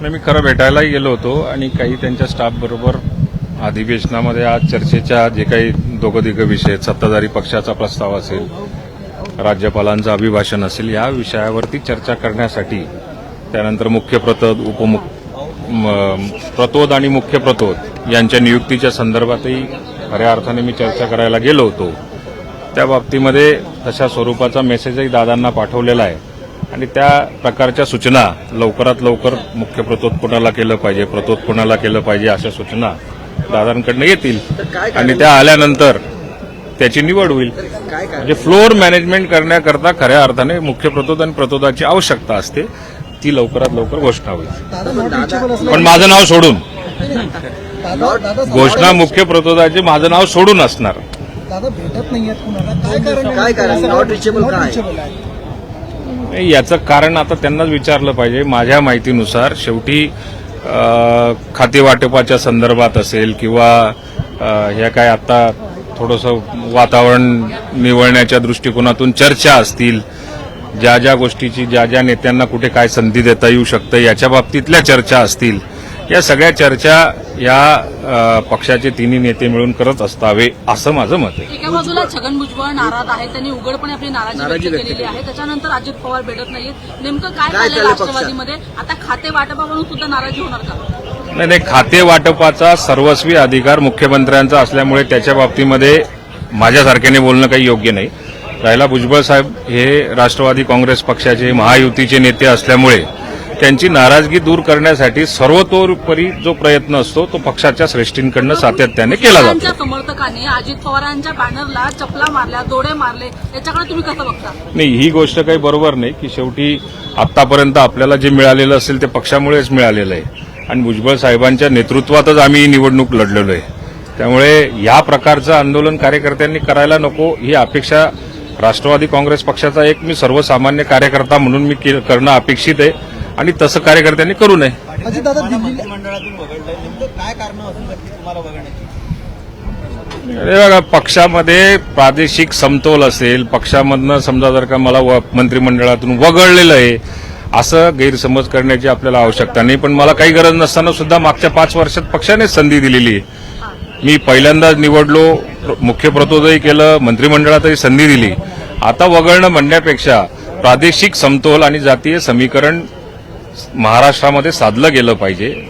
नाही मी खरं भेटायलाही गेलो होतो आणि काही त्यांच्या स्टाफ बरोबर अधिवेशनामध्ये आज चर्चेच्या जे काही दोघं तिघं विषय सत्ताधारी पक्षाचा प्रस्ताव असेल राज्यपालांचं अभिभाषण असेल या विषयावरती चर्चा करण्यासाठी त्यानंतर मुख्य प्रतोद उपमुख म- प्रतोद आणि मुख्य प्रतोद यांच्या नियुक्तीच्या संदर्भातही खऱ्या अर्थाने मी चर्चा करायला गेलो होतो. त्या बाबतीमध्ये तशा स्वरूपाचा मेसेजही दादांना पाठवलेला आहे. आणि त्या प्रकारच्या सूचना लवकरात लवकर मुख्य प्रतोद कोणाला केलं पाहिजे प्रतोद कोणाला केलं पाहिजे अशा सूचना दादांकडनं येतील. आणि त्या आल्यानंतर त्याची निवड होईल. म्हणजे फ्लोअर मॅनेजमेंट करण्याकरता खऱ्या अर्थाने मुख्य प्रतोद आणि प्रतोदाची आवश्यकता असते. ती लवकरात लवकर घोषणा होईल. पण माझं नाव सोडून. घोषणा मुख्य प्रतोदाची माझं नाव सोडून असणार. दादा भेटत. नाही, याचं कारण आता त्यांनाच विचारलं पाहिजे. माझ्या माहितीनुसार शेवटी खातेवाटपाच्या संदर्भात असेल किंवा ह्या काय आता थोडंसं वातावरण निवळण्याच्या दृष्टिकोनातून चर्चा असतील ज्या ज्या गोष्टीची ज्या ज्या नेत्यांना कुठे काय संधी देता येऊ शकतं याच्या बाबतीतल्या चर्चा असतील या सगळ्या चर्चा या पक्षाचे तिन्ही नेते मिळून करत असतावे असं माझं मत आहे. एका बाजूला छगन भुजबळ नाराज आहेत त्यांनी उघडपणे आपली नाराजी नाराजी व्यक्त केलेली आहे. त्याच्यानंतर अजित पवार भेटत नाहीत नेमकं काय काय झालं? राष्ट्रवादीमध्ये? आता खाते वाटपावरून सुद्धा नाराजी होणार का? नाही नाही खाते वाटपाचा सर्वस्वी अधिकार मुख्यमंत्र्यांचा असल्यामुळे त्याच्या बाबतीमध्ये माझ्यासारख्याने बोलणं काही योग्य नाही. राहिला भुजबळ साहेब हे राष्ट्रवादी काँग्रेस पक्षाचे महायुतीचे नेते असल्यामुळे त्यांची नाराजगी दूर करण्यासाठी सर्वतोपरी जो प्रयत्न असतो तो पक्षाच्या श्रेष्ठींकडनं सातत्याने केला जातो. समर्थकांनी अजित पवारांच्या बॅनरला चपला मारल्या दोडे मारले. याच्याकडे तुम्ही कसं बघता? नाही ही गोष्ट काही बरोबर नाही की शेवटी आतापर्यंत आपल्याला जे मिळालेलं असेल ते पक्षामुळेच मिळालेलं आहे. आणि भुजबळ साहेबांच्या नेतृत्वातच आम्ही ही निवडणूक लढलेलो आहे. त्यामुळे या प्रकारचं आंदोलन कार्यकर्त्यांनी करायला नको ही अपेक्षा राष्ट्रवादी काँग्रेस पक्षाचा एक मी सर्वसामान्य कार्यकर्ता म्हणून मी करणं अपेक्षित आहे. आणि तसं कार्यकर्त्यांनी करू नये. बघा पक्षामध्ये प्रादेशिक समतोल असेल पक्षामधनं समजा जर का मला व- मंत्रिमंडळातून वगळलेलं आहे असं गैरसमज करण्याची आपल्याला आवश्यकता नाही. पण मला काही गरज नसताना सुद्धा मागच्या पाच वर्षात पक्षानेच संधी दिलेली आहे. मी पहिल्यांदाच निवडलो प्र- मुख्य प्रतोदही केलं मंत्रिमंडळातही संधी दिली. आता वगळणं म्हणण्यापेक्षा प्रादेशिक समतोल आणि जातीय समीकरण महाराष्ट्रामध्ये साधलं गेलं पाहिजे.